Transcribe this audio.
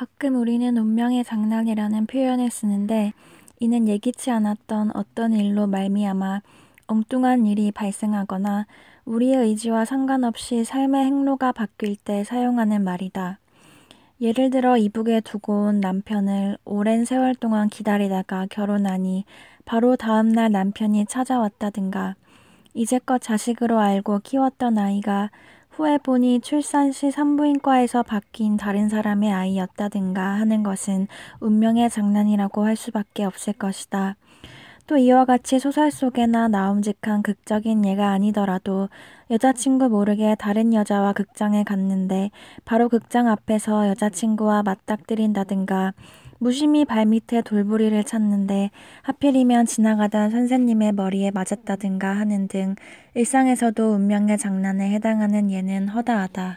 가끔 우리는 운명의 장난이라는 표현을 쓰는데 이는 예기치 않았던 어떤 일로 말미암아 엉뚱한 일이 발생하거나 우리의 의지와 상관없이 삶의 행로가 바뀔 때 사용하는 말이다. 예를 들어 이북에 두고 온 남편을 오랜 세월 동안 기다리다가 결혼하니 바로 다음날 남편이 찾아왔다든가 이제껏 자식으로 알고 키웠던 아이가 후에 보니 출산 시 산부인과에서 바뀐 다른 사람의 아이였다든가 하는 것은 운명의 장난이라고 할 수밖에 없을 것이다. 또 이와 같이 소설 속에나 나옴직한 극적인 예가 아니더라도 여자친구 모르게 다른 여자와 극장에 갔는데 바로 극장 앞에서 여자친구와 맞닥뜨린다든가 무심히 발밑에 돌부리를 찾는데 하필이면 지나가던 선생님의 머리에 맞았다든가 하는 등 일상에서도 운명의 장난에 해당하는 예는 허다하다.